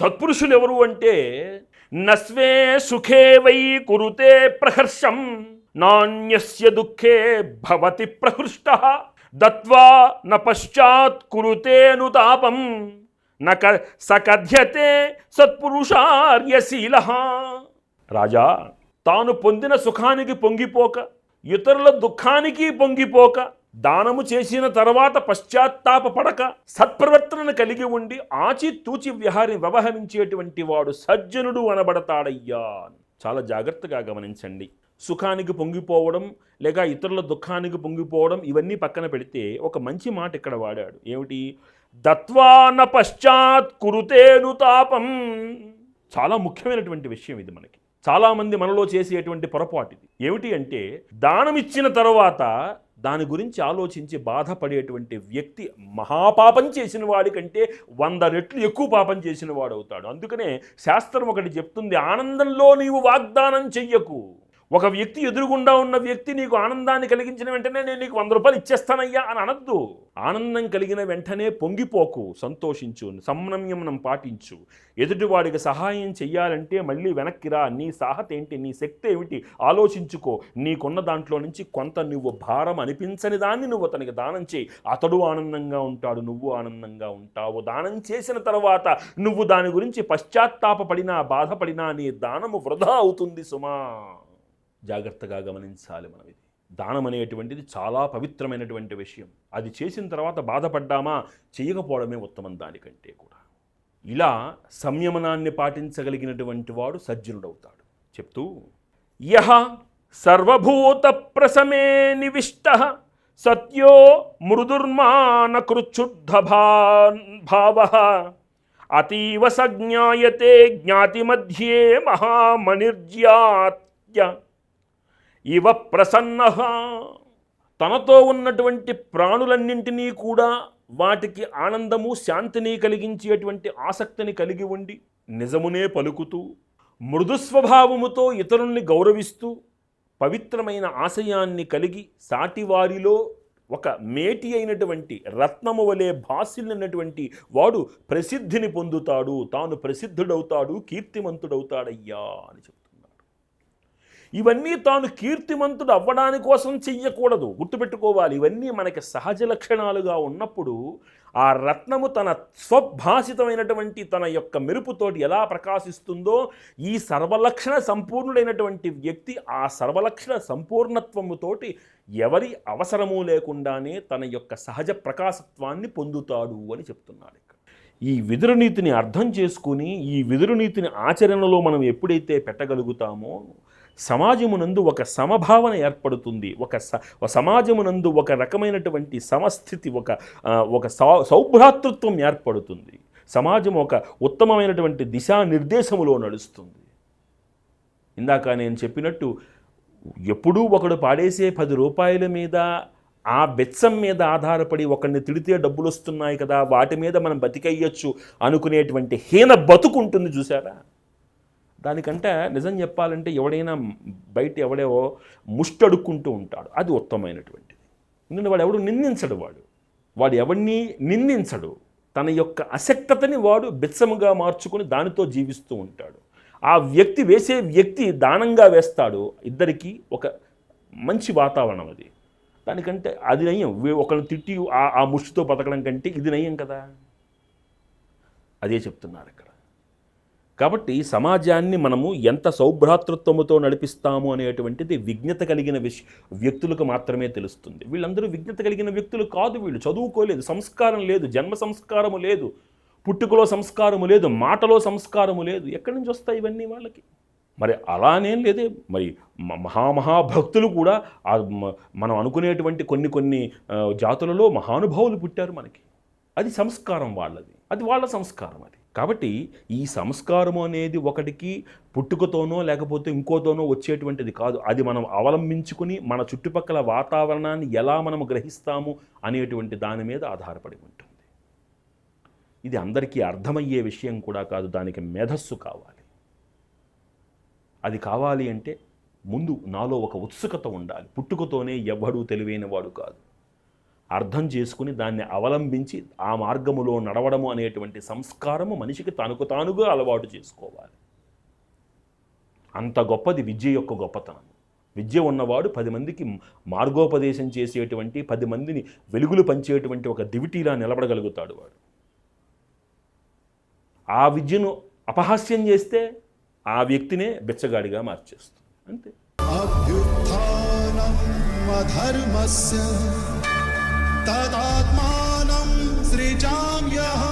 సత్పురుషులు ఎవరు అంటే నస్వే సుఖే వై కురుతే ప్రహర్షం నాణ్యస్య దుఃఖే భవతి ప్రహృష్ట దత్వా న పశ్చాత్ కురుతేనుతాపం నక సకథ్యతే సత్పురుషార్యశీల. రాజా తాను పొందిన సుఖానికి పొంగిపోక ఇతరుల దుఃఖానికి పొంగిపోక దానము చేసిన తర్వాత పశ్చాత్తాపపడక సత్ప్రవర్తనను కలిగి ఉండి ఆచితూచి విహారి వ్యవహరించేటువంటి వాడు సజ్జనుడు అనబడతాడయ్యా. చాలా జాగ్రత్తగా గమనించండి. సుఖానికి పొంగిపోవడం లేక ఇతరుల దుఃఖానికి పొంగిపోవడం ఇవన్నీ పక్కన పెడితే ఒక మంచి మాట ఇక్కడ వాడాడు. ఏమిటి? దత్వాన పశ్చాత్ కురుతేను తాపం. చాలా ముఖ్యమైనటువంటి విషయం ఇది మనకి. చాలామంది మనలో చేసేటువంటి పొరపాటు ఇది. ఏమిటి అంటే దానం ఇచ్చిన తర్వాత దాని గురించి ఆలోచించి బాధపడేటువంటి వ్యక్తి మహాపాపం చేసిన వాడి కంటే వంద రెట్లు ఎక్కువ పాపం చేసిన వాడవుతాడు. అందుకనే శాస్త్రం ఒకటి చెప్తుంది ఆనందంలో నీవు వాగ్దానం చెయ్యకు. ఒక వ్యక్తి ఎదురుగుండా ఉన్న వ్యక్తి నీకు ఆనందాన్ని కలిగించిన వెంటనే నేను నీకు వంద రూపాయలు ఇచ్చేస్తానయ్యా అని అనద్దు. ఆనందం కలిగిన వెంటనే పొంగిపోకు సంతోషించు సంయమనం పాటించు. ఎదుటివాడికి సహాయం చెయ్యాలంటే మళ్ళీ వెనక్కిరా నీ సాహత ఏంటి? నీ శక్తి ఏమిటి? ఆలోచించుకో. నీకున్న దాంట్లో నుంచి కొంత నువ్వు భారం అనిపించని దాన్ని నువ్వు అతనికి దానం చేయి. అతడు ఆనందంగా ఉంటాడు నువ్వు ఆనందంగా ఉంటావు. దానం చేసిన తర్వాత నువ్వు దాని గురించి పశ్చాత్తాపడినా బాధపడినా నీ దానము వృధా అవుతుంది సుమా. జాగ్రత్తగా గమనించాలి మనం ఇది దానం అనేటువంటిది చాలా పవిత్రమైనటువంటి విషయం. అది చేసిన తర్వాత బాధపడ్డామా? చేయకపోవడమే ఉత్తమం దానికంటే కూడా. ఇలా సంయమనాన్ని పాటించగలిగినటువంటి వాడు సజ్జనుడవుతాడు. చెప్తూ యహ సర్వభూత ప్రసమే నివిష్ట సత్యో మృదుర్మానకృచ్ఛుద్ధ భావ అతీవ సజ్ఞాయతే జ్ఞాతి మధ్యే మహామనిర్జ్యాత్య ఇవ ప్రసన్న. తనతో ఉన్నటువంటి ప్రాణులన్నింటినీ కూడా వాటికి ఆనందము శాంతిని కలిగించేటువంటి ఆసక్తిని కలిగి ఉండి నిజమునే పలుకుతూ మృదుస్వభావముతో ఇతరుల్ని గౌరవిస్తూ పవిత్రమైన ఆశయాన్ని కలిగి సాటివారిలో ఒక మేటి అయినటువంటి రత్నము వలె భాసిల్లినటువంటి వాడు ప్రసిద్ధిని పొందుతాడు తాను ప్రసిద్ధుడవుతాడు కీర్తిమంతుడవుతాడయ్యా అని చెప్తాడు ఇవన్నీ తాను కీర్తిమంతుడు అవ్వడాని కోసం చెయ్యకూడదు. గుర్తుపెట్టుకోవాలి ఇవన్నీ మనకి సహజ లక్షణాలుగా ఉన్నప్పుడు ఆ రత్నము తన స్వభాషితమైనటువంటి తన యొక్క మెరుపుతోటి ఎలా ప్రకాశిస్తుందో ఈ సర్వలక్షణ సంపూర్ణుడైనటువంటి వ్యక్తి ఆ సర్వలక్షణ సంపూర్ణత్వముతోటి ఎవరి అవసరము లేకుండానే తన యొక్క సహజ ప్రకాశత్వాన్ని పొందుతాడు అని చెప్తున్నాడు ఇక్కడ. ఈ విదురునీతిని అర్థం చేసుకుని ఈ విదురునీతిని ఆచరణలో మనం ఎప్పుడైతే పెట్టగలుగుతామో సమాజమునందు ఒక సమభావన ఏర్పడుతుంది. ఒక స సమాజమునందు ఒక రకమైనటువంటి సమస్థితి ఒక ఒక సౌ సౌభ్రాతృత్వం ఏర్పడుతుంది. సమాజం ఒక ఉత్తమమైనటువంటి దిశానిర్దేశములో నడుస్తుంది. ఇందాక నేను చెప్పినట్టు ఎప్పుడూ ఒకడు పాడేసే పది రూపాయల మీద ఆ బెచ్చం మీద ఆధారపడి ఒకరిని తిడితే డబ్బులు వస్తున్నాయి కదా వాటి మీద మనం బతికయ్యొచ్చు అనుకునేటువంటి హీన బతుకు ఉంటుంది చూసారా దానికంటే నిజం చెప్పాలంటే ఎవడైనా బయట ఎవడేవో ముష్టడుక్కుంటూ ఉంటాడు. అది ఉత్తమమైనటువంటిది ఎందుకంటే వాడు ఎవడు నిందించడు వాడు. వాడు ఎవరిని నిందించడు. తన యొక్క అసక్తతని వాడు బిచ్చముగా మార్చుకొని దానితో జీవిస్తూ ఉంటాడు. ఆ వ్యక్తి వేసే వ్యక్తి దానంగా వేస్తాడు. ఇద్దరికి ఒక మంచి వాతావరణం అది. దానికంటే అది నయం ఒకరిని తిట్టి ఆ ముష్టితో బతకడం కంటే ఇది నయం కదా. అదే చెప్తున్నారు ఇక్కడ. కాబట్టి సమాజాన్ని మనము ఎంత సౌభ్రాతృత్వముతో నడిపిస్తాము అనేటువంటిది విజ్ఞత కలిగిన విష వ్యక్తులకు మాత్రమే తెలుస్తుంది. వీళ్ళందరూ విజ్ఞత కలిగిన వ్యక్తులు కాదు వీళ్ళు. చదువుకోలేదు సంస్కారం లేదు జన్మ సంస్కారము లేదు పుట్టుకలో సంస్కారము లేదు మాటలో సంస్కారము లేదు. ఎక్కడి నుంచి వస్తాయి ఇవన్నీ వాళ్ళకి? మరి అలానేం లేదే. మరి మ- మహామహాభక్తులు కూడా మనం అనుకునేటువంటి కొన్ని కొన్ని జాతులలో మహానుభావులు పుట్టారు మనకి. అది సంస్కారం వాళ్ళది. అది వాళ్ళ సంస్కారం అది. కాబట్టి ఈ సంస్కారము అనేది ఒకటికి పుట్టుకతోనో లేకపోతే ఇంకోతోనో వచ్చేటువంటిది కాదు. అది మనం అవలంబించుకుని మన చుట్టుపక్కల వాతావరణాన్ని ఎలా మనం గ్రహిస్తాము అనేటువంటి దాని మీద ఆధారపడి ఉంటుంది. ఇది అందరికీ అర్థమయ్యే విషయం కూడా కాదు. దానికి మేధస్సు కావాలి. అది కావాలి అంటే ముందు నాలో ఒక ఉత్సుకత ఉండాలి. పుట్టుకతోనే ఎవ్వడూ తెలివైన వాడు కాదు. అర్థం చేసుకుని దాన్ని అవలంబించి ఆ మార్గములో నడవడము అనేటువంటి సంస్కారము మనిషికి తనకు తానుగా అలవాటు చేసుకోవాలి. అంత గొప్పది విద్య యొక్క గొప్పతనం. విద్య ఉన్నవాడు పది మందికి మార్గోపదేశం చేసేటువంటి పది మందిని వెలుగులు పంచేటువంటి ఒక దివిటీలా నిలబడగలుగుతాడు వాడు. ఆ విద్యను అపహాస్యం చేస్తే ఆ వ్యక్తినే బెచ్చగాడిగా మార్చేస్తుంది. అంతే. तदात्मानं सृजाम्यहम्